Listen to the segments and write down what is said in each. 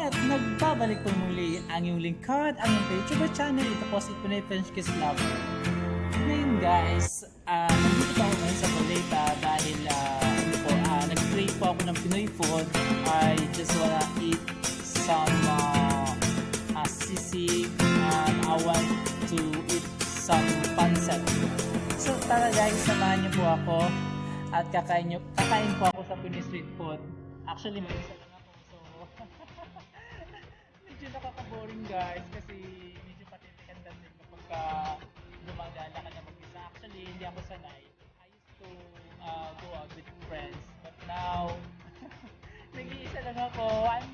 At nagbabalik po muli ang iyong lingkod, ang iyong YouTuber channel. Ito po si Pinoy French Kiss Lover. Ngayon guys, ah nandito po ako ngayon sa Baleta dahil ah, ano po, ah nag-pray po ako ng Pinoy food. I just wanna eat some uh, uh, sisig and I want to eat some pancit. So tara guys, samahan niyo po ako at kakain, niyo, kakain po ako sa Pinoy street food. Actually, may isa lang ako. So, medyo nakaka-boring guys kasi medyo patitikan lang din kapag ka gumagala ka na mag-isa. Actually, hindi ako sanay. I used to uh, go out with friends. But now, nag-iisa lang ako. I'm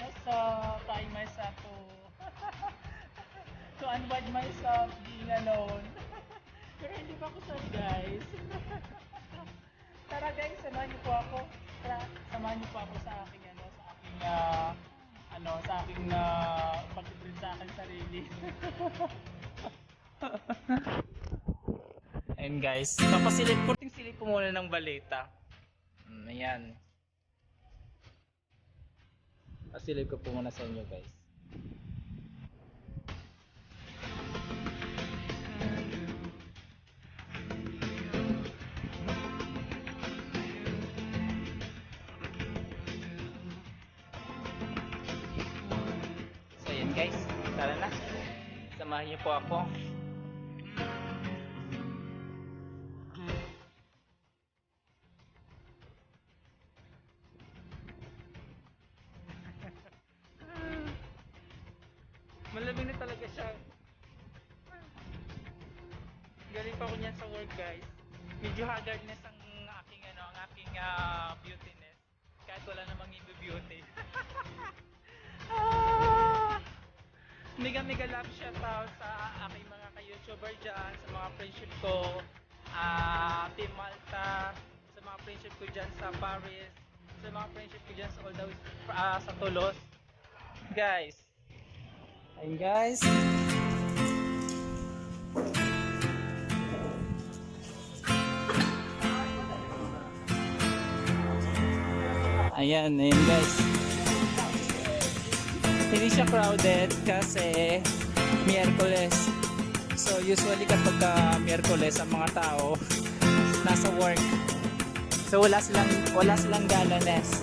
just uh, trying myself to to unwind myself being alone. Pero hindi pa ako sad guys. Tara guys, samahan niyo po ako. Tara, samahan niyo po ako sa aking ano, sa aking ah, ano, sa aking uh, pag-treat sa akin sarili. Ayun guys, papasilip ko ting silip ko muna ng baleta. Mm, ayan. Pasilip ko po muna sa inyo guys. Samahan niyo po ako. Malamig na talaga siya. Galing pa ako niyan sa work guys. Medyo haggardness ang aking ano, ang aking ah, beautiness. Kahit wala namang i-beauty. ah! Mega mega love shoutout sa aking mga ka-YouTuber dyan, sa mga friendship ko, ah Team Malta, sa mga friendship ko dyan sa Paris, sa mga friendship ko dyan sa all the way ah, sa Tulos. Guys, ayun guys. Ayan, ayun guys. Hindi siya crowded kasi Miyerkules. So usually kapag ka Miyerkules ang mga tao nasa work. So wala silang wala silang galanes.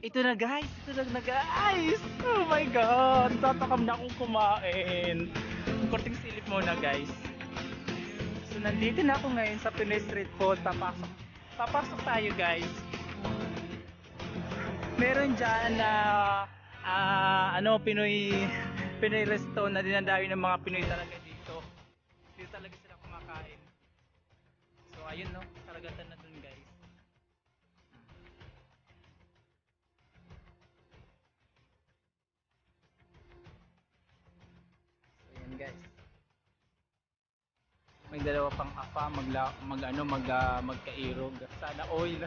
Ito na guys, ito na na guys. Oh my god, tatakam na akong kumain. Korting silip muna guys. So nandito na ako ngayon sa Pinoy Street Food. Papasok, papasok tayo guys. Meron dyan na ah, ano Pinoy Pinoy resto na dinadayo ng mga Pinoy talaga dito. Dito talaga sila kumakain. So ayun no, karagatan na May dalawa pang apa magla mag ano mag ah, magkairog. Sana oil.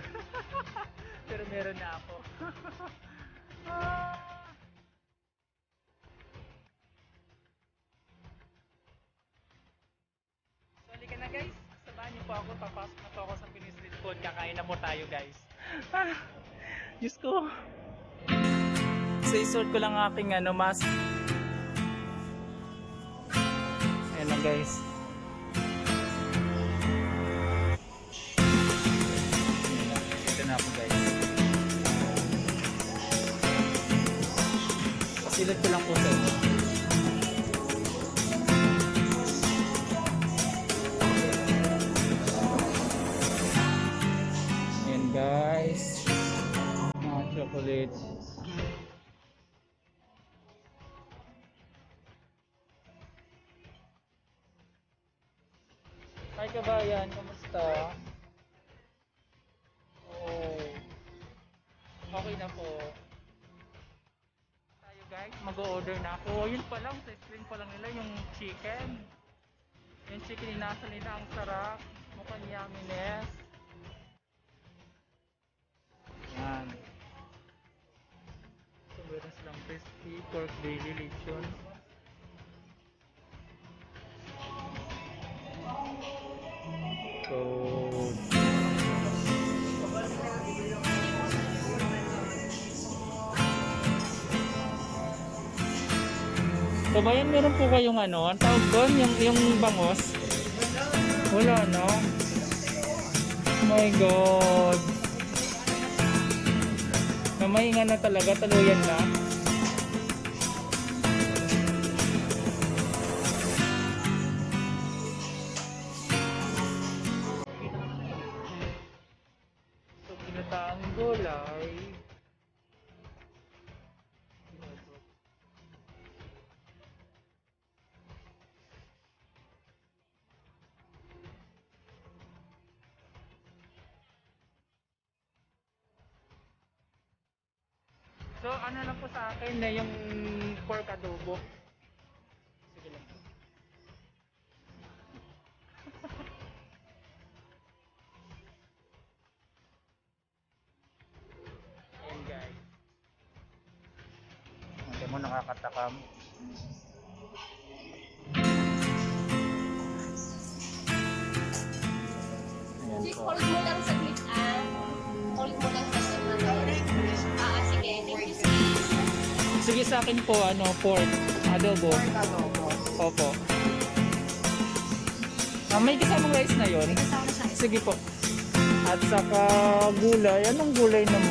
Pero meron na ako. Ah. So halika na guys. Sabahan niyo po ako. Papasok na po ako sa Pinoy Street Food. Kakain na po tayo guys. Ah, Diyos ko. So isuot ko lang aking ano mask. Ayan na guys. Silat ko lang po sa inyo. Ayan guys. Mga chocolate. Mag-order na ako. Yun pa lang, sa screen pa lang nila yung chicken. Yung chicken inasa nila ang sarap. Mukhang yumminess. Yan. So meron silang crispy pork belly lechon. So, So bayan meron po kayong ano, ang tawag doon, yung, yung bangos? Wala no? Oh my God. Namahinga na talaga, taluyan na. So, pinataang gulay. Akin na yung pork adobo. Sige sa akin po, ano, pork adobo. Opo. Ah, may kasamang rice na yon. Sige po. At saka gulay. Anong gulay ng...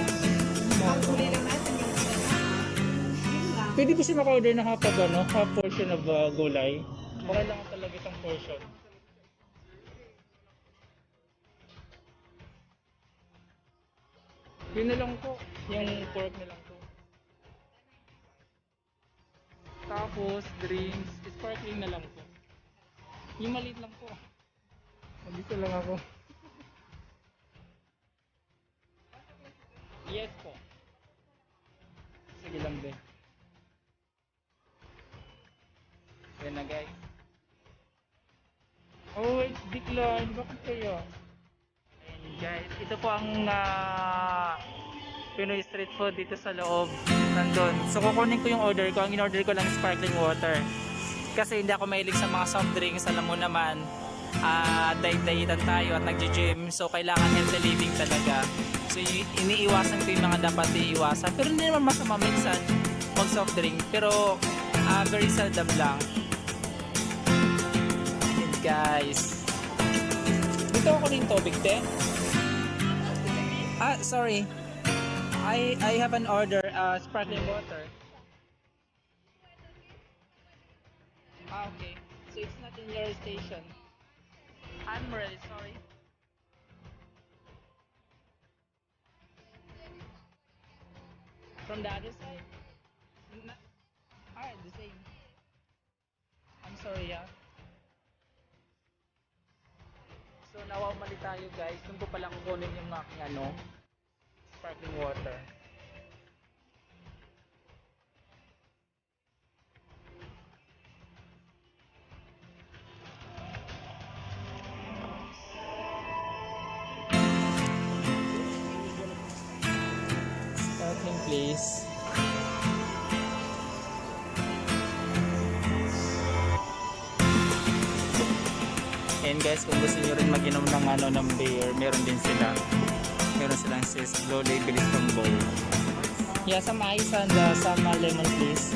Pwede po siya maka-order ng half of, ano, half portion of uh, gulay. Okay lang talaga itong portion. Yun na lang po. Yung pork na lang Tapos, drinks, sparkling na lang po. Yung maliit lang po. Nandito lang ako. yes po. Sige lang din. Yan na guys. Oh wait, decline. Bakit kaya? Ayan guys, ito po ang ah, Pinoy street food dito sa loob. Nandun. So kukunin ko yung order ko. Ang in-order ko lang sparkling water. Kasi hindi ako mahilig sa mga soft drinks. Alam mo naman, ah diet-dietan tayo at nagji-gym. So kailangan healthy living talaga. So iniiwasan ko yung mga dapat iiwasan. Pero hindi naman masama minsan mag soft drink. Pero ah, very seldom lang. Yun guys. Dito ako ng tubig, te. Ah, sorry. I I have an order uh, sparkling water. Ah, okay. So it's not in your station. I'm really sorry. From the other side? No. Alright, the same. I'm sorry, yeah. So, nawawali tayo guys. Doon ko palang kukunin yung aking ano, sparkling water. Sparkling please. And guys, kung gusto nyo rin mag-inom ng ano ng beer, meron din sila. Meron silang sis Blue Label from bowl. Yeah, some ice and uh, some uh, lemon please.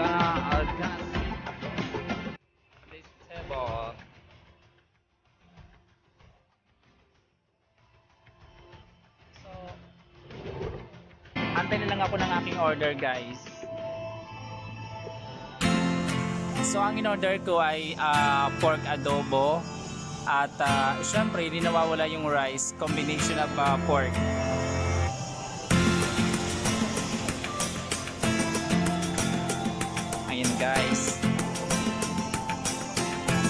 Gonna, sit this table. So, antay na lang ako ng aking order, guys. So, ang in-order ko ay ah, pork adobo at uh, syempre, hindi nawawala yung rice, combination of ah, pork. Guys.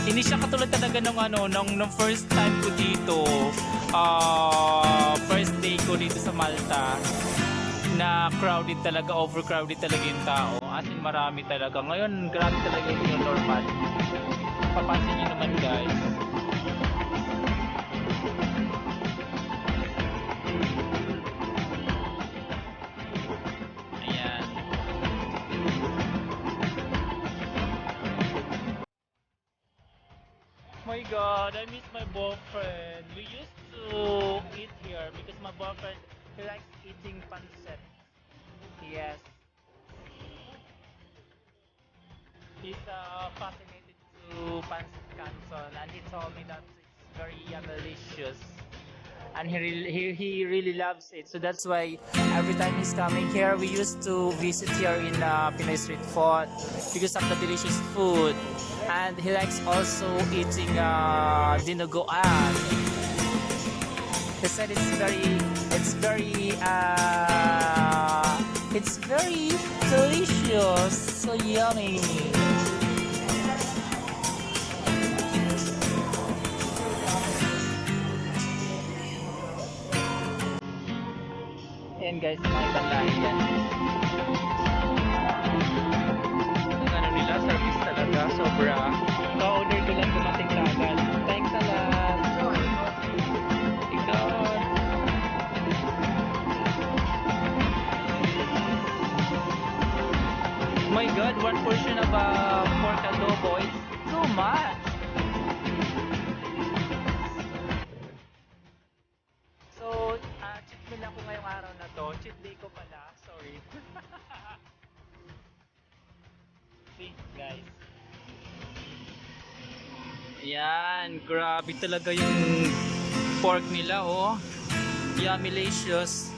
Hindi siya katulad talaga nung ano, nung, nung first time ko dito, ah first day ko dito sa Malta, na crowded talaga, overcrowded talaga yung tao. As in marami talaga. Ngayon, grabe talaga yung normal. Papansin nyo naman guys. God, I miss my boyfriend. We used to eat here because my boyfriend he likes eating pancit. Yes. He's uh, fascinated to pancit canton and he told me that it's very delicious. And he really, he, he really loves it. So that's why every time he's coming here, we used to visit here in uh, Pinoy Street Food because of the delicious food. And he likes also eating uh, dinuguan. He said it's very, it's very, uh, it's very delicious, so yummy. Ayan guys, ibang yan. Grabe talaga yung pork nila, oh. Yummy-licious.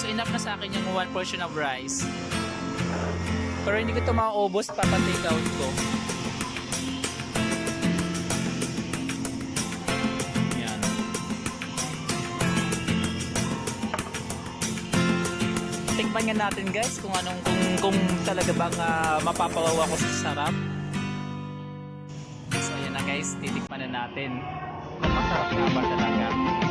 So, enough na sa akin yung one portion of rice. Pero hindi ko ito maubos, papa-take out ko. Yan. Tikman natin guys kung anong kung kung talaga bang ah, mapapawaw ako sa sarap. Na natin kung masarap nga ba talaga.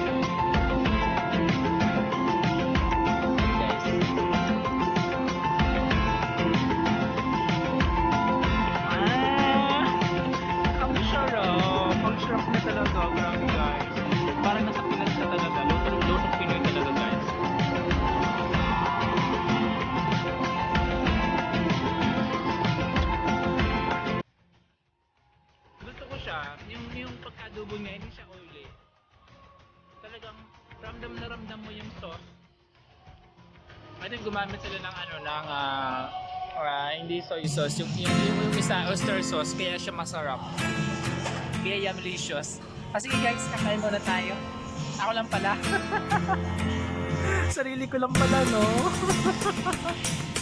Ramdam na ramdam mo yung sauce I think gumamit sila ng ano, ng ah, ah, hindi soy sauce. Yung, yung, yung isa, oyster sauce, kaya siya masarap. Kaya yumlicious. Ah, sige guys, kakain muna tayo. Ako lang pala. Sarili ko lang pala, no?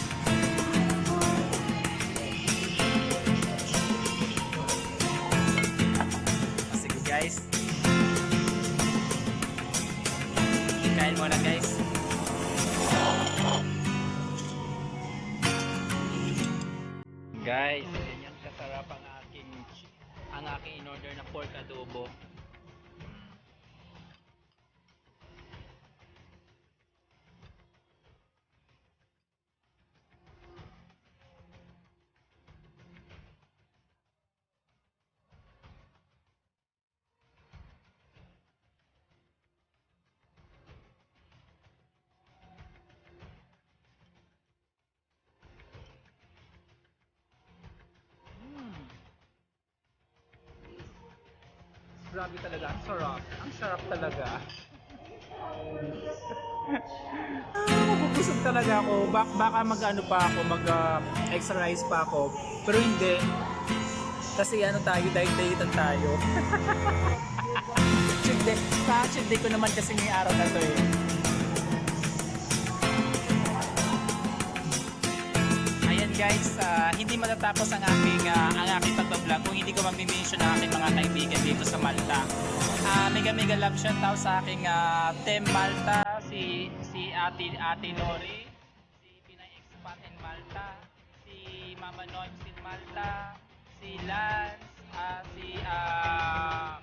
Grabe talaga, ang sarap. Ang sarap talaga. ah, mabubusog talaga ako. Bak baka mag-ano pa ako, mag-exercise pa ako. Pero hindi. Kasi ano tayo, diet-dietan tayo. day. Sa day ko naman kasi ngayong araw na to eh. Guys, ah, hindi matatapos ang aking ah, ang aking pagbablog kung hindi ko mag-mention ang aking mga kaibigan dito sa Malta. Ah, mega mega love shout out sa aking ah, Team Malta, si si Ate Ate Nori, si Pinay Expat in Malta, si Mama Noyms in Malta, si Lance, ah, si ah,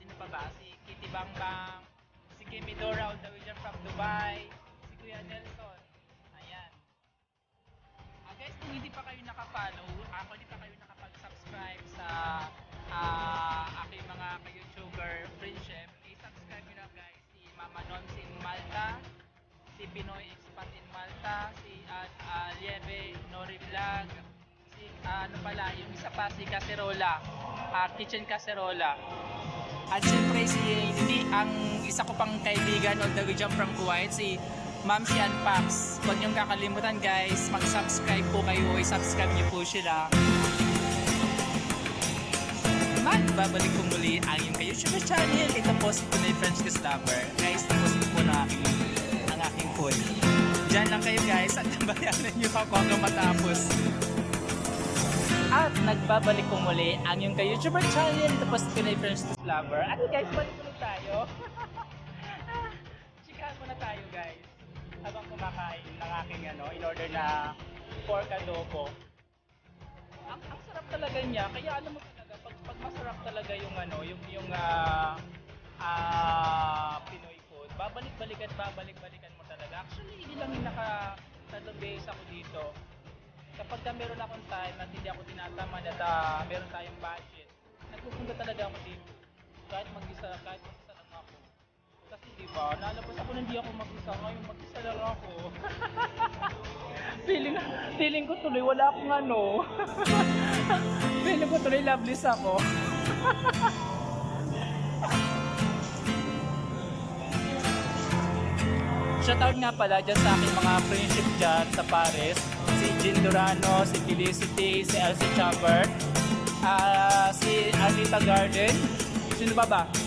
sino pa ba? Si Kitty Bang Bang, si Kimi Dora all the way from Dubai, si Kuya Nelson. Ah, guys, kung hindi pa kayo nakapollow, ah, kung hindi pa kayo nakapag-subscribe sa ah, aking mga ka-YouTuber friendship, i-subscribe nyo na guys si Mama Noms in Malta, si Pinoy Expat in Malta, si uh, uh, Lieve Nori Vlog, si ah, ano pala, yung isa pa si Caserola, ah, Kitchen Caserola. At syempre si hindi ang isa ko pang kaibigan way dyan from Kuwait si Ma'am Sian Paps. Huwag niyong kakalimutan guys, mag-subscribe po kayo, i-subscribe niyo po sila. Magbabalik ko muli ang iyong ka-YouTube channel. Ito po si Tunay French Kiss Lover. Guys, tapos po na ang aking food. Diyan lang kayo guys at bayanan niyo ako hanggang matapos. At nagbabalik ko muli ang yung ka-YouTuber channel. Po si Pinay French Kiss Lover. At guys, balik ulit tayo. Habang kumakain ng aking ano, in order na pork adobo. Ang, ang sarap talaga niya. Kaya alam mo talaga, pag, pag masarap talaga yung ano, yung, yung ah ah, Pinoy food, babalik-balikan, babalik-balikan mo talaga. Actually, hindi lang yung naka tatlong beses ako dito kapag ka meron akong time at hindi ako tinatamad at ah, meron tayong budget, nagpupunta talaga ako dito. Kahit mag-isa, kahit. Kasi di ba, nalabas ako hindi ako mag-isa, ngayon mag-isa lang ako. feeling, feeling ko tuloy, wala akong ano. feeling ko tuloy loveless ako. Shoutout nga pala dyan sa aking mga friendship dyan sa Paris. Si Jean Durano, si Felicity, si Elsie Chambert, ah, si Anita Garden. Sino ba ba?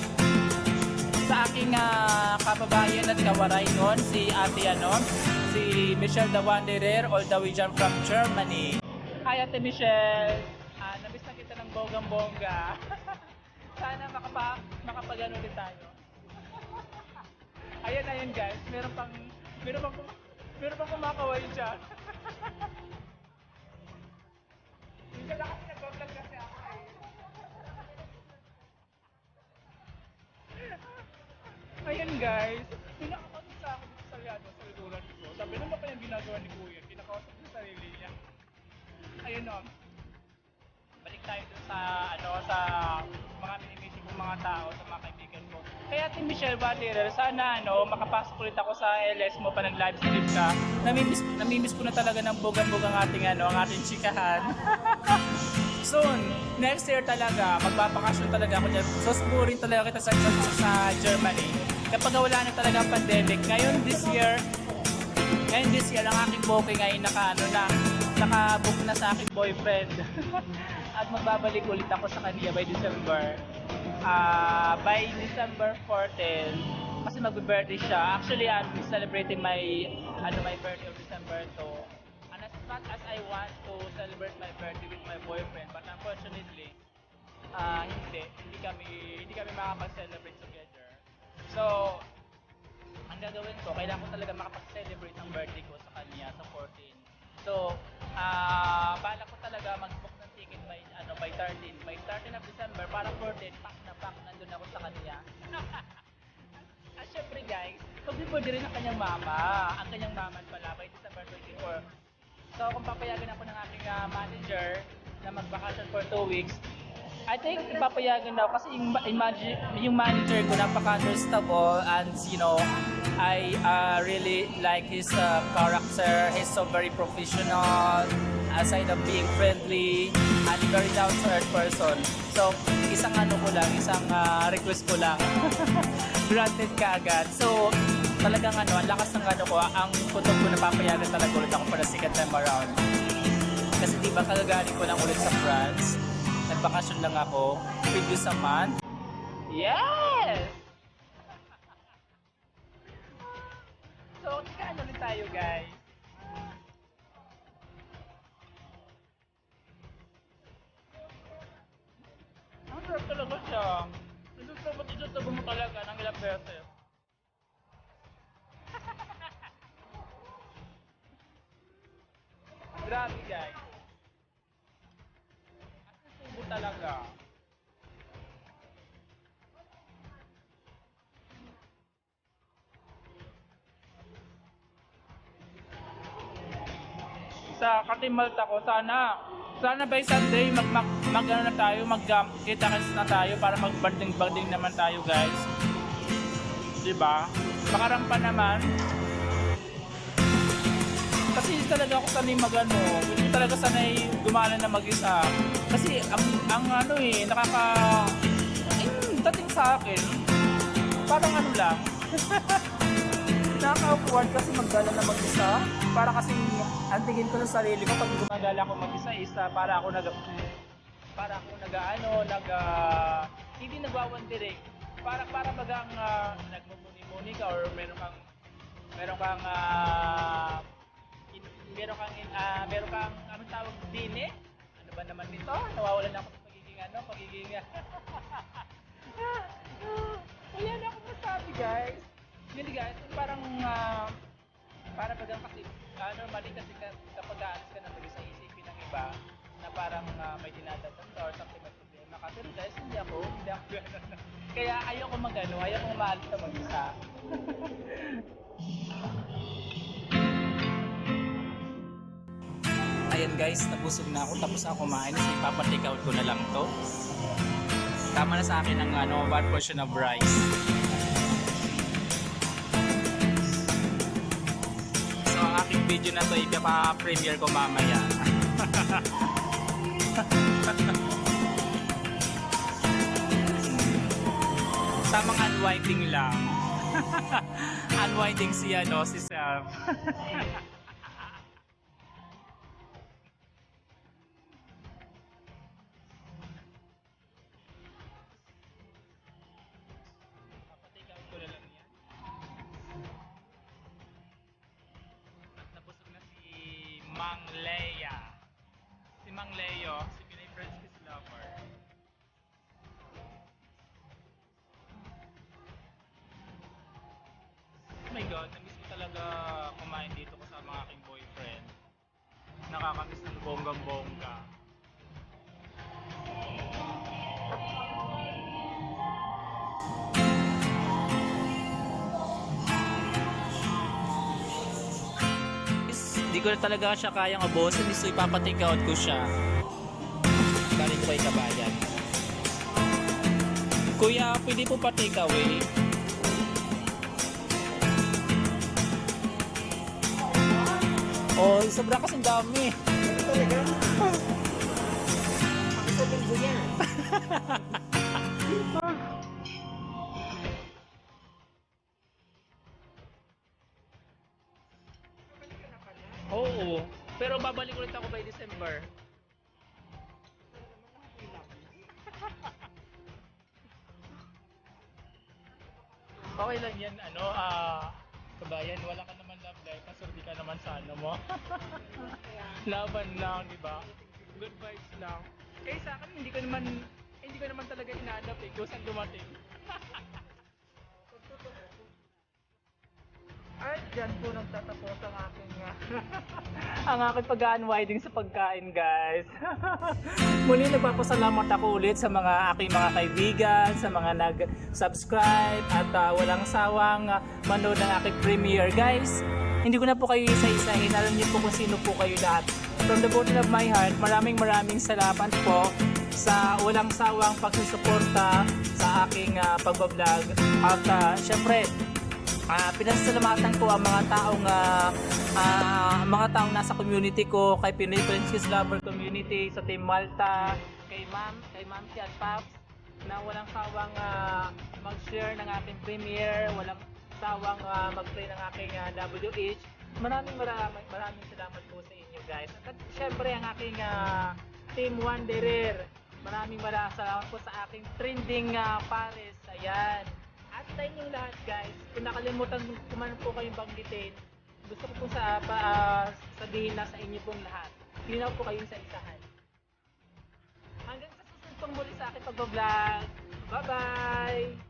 Sa aking ah, kababayan at kawaray nun, si Ate ano, si Michelle the Wanderer, all the way dyan from Germany. Hi Ate Michelle! Ah, nabis na kita ng bonggang-bongga. Sana makapa, makapagano din tayo. Ayan, ayan guys. Meron pang, meron pang, meron pang kumakaway dyan. Ayan guys. Pinakausap sa akin sa Liado, sa luturan ko. Sabi, ba pa yung ginagawa ni Kuya? Pinakausap sa sarili niya. Ayun o. Balik tayo dun sa, ano, sa mga minimisin kong mga tao, sa mga kaibigan ko. Kaya Ate Michelle Baderer, sana ano, makapasok ulit ako sa LS mo pa ng live stream ka. Namimiss, namimiss ko na talaga ng bugang-bugang ating ano, ang ating chikahan. Soon, next year talaga, magbabakasyon talaga ako dyan. Susuburin talaga kita sa, sa, sa Germany. Kapag wala na talaga ang pandemic. Ngayon, this year, Ngayon this year, ang aking booking ay naka, ano na, naka-book na sa aking boyfriend. At magbabalik ulit ako sa kanya by December. Ah, by December 14, kasi magbe-birthday siya. Actually, I'm celebrating my ano my birthday of December to. And as much as I want to celebrate my birthday with my boyfriend, but unfortunately, ah hindi, hindi kami hindi kami makapag-celebrate together. So, ang gagawin ko, kailangan ko talaga makapag-celebrate ang birthday ko sa kanya sa 14. So, ah balak ko talaga mag-book ng ticket by ano by 13, by 13 of December para 14, pack na pack nandun ako sa kanya. At syempre guys, pag-birthday rin ang kanyang mama, ang kanyang mama pala by December 24. So kung papayagan ako ng aking ah, manager na mag-vacation for 2 weeks, I think ipapayagan daw kasi yung, imagine, yung manager ko napaka-understandable and you know, I uh, really like his uh, character. He's so very professional aside of being friendly and very down to earth person. So, isang ano ko lang, isang uh, request ko lang. Granted ka agad. So, talagang ano, ang lakas ng ano ko, ang kutob ko napapayagan talaga ulit ako the second time around. Kasi di ba kagagaling ko lang ulit sa France. Nagbakasyon lang ako previous a month. Yes! so, kano ulit tayo guys? Ang sarap talaga siya. Nasusabat isusabo mo talaga ng ilang beses. Grabe guys. Sa Katimalta ko, sana sana by Sunday mag mag, mag ano na tayo, mag um, kita na tayo para mag banding banding naman tayo guys. 'Di ba? Makarampa naman. Kasi talaga ako sanay magano, hindi talaga sanay gumana na mag-isa. Kasi ang, ang ano eh, nakaka... Yung dating sa akin, parang ano lang, nakaka-awkward kasi magdala na mag-isa. Para kasi ang tingin ko sa sarili ko pag gumagala ako mag-isa is ah, para ako nag para ako nag ano, nag ah, hindi nagwawandirig. Para para bagang uh, nagmumuni-muni ka or meron kang meron kang ah, in- meron kang ah, meron kang anong tawag din eh? Ano ba naman nito? Nawawalan ako sa pagiging ano, pagiging Wala na akong masabi guys. Hindi guys, parang ah, para bagang kasi uh, normally kasi ka- kapag aalis ka na mag-isa isipin ng iba na parang ah, may dinadatan ka or something may problema ka. Pero guys, hindi ako, hindi ako. Kaya ayoko magano, ayoko umaalis na mag-isa. Ayan guys, nabusog na ako. Tapos ako kumain. So ipapatake out ko na lang to. Tama na sa akin ng ano, one portion of rice. Video na to ipapa-premiere ko mamaya. Tamang unwinding lang. unwinding si ano, si Sam. bonggang-bongga. Hindi ko na talaga siya kayang ubusin, so ipapatake out ko siya. Galing ko kay kabayan. Kuya, pwede po pa take away? Oh, sobra kasing dami. yan. babalik ulit ako by December. Okay lang yan, ano, ah, kabayan, wala ka naman love life, kasurdi ka naman sa ano mo. Laban lang, di ba? Good vibes lang. Kaya sa akin, hindi ko naman, hindi ko naman talaga inaanap eh, kung saan dumating. Ay, dyan po nagtatapos ang aking ang aking pag-unwinding sa pagkain, guys. Muli nagpapasalamat ako ulit sa mga aking mga kaibigan, sa mga nag-subscribe at ah, walang sawang ah, manood ng aking premiere, guys. Hindi ko na po kayo isa-isahin. Alam niyo po kung sino po kayo lahat. From the bottom of my heart, maraming maraming salamat po sa walang sawang pagsusuporta sa aking uh, pagbablog. At ah, syempre, Ah, pinasalamatan ko ang mga taong ah, ah, mga taong nasa community ko, kay Pinoy Princess Lover Community, sa Team Malta, kay Ma'am, kay Ma'am si Paps, na walang sawang ah, mag-share ng aking premiere, walang sawang ah, mag-play ng aking ah, WH. Maraming maraming maraming salamat po sa inyo guys. At syempre ang aking ah, Team Wanderer. Maraming maraming salamat po sa aking trending ah, Paris. Ayan. At sa inyong lahat guys, kung nakalimutan ko man po kayong banggitin, gusto ko po sa pa, ah, sabihin na sa inyo pong lahat. Linaw po kayong sa isahan. Hanggang sa susunod pong muli sa aking pag-vlog. Bye-bye!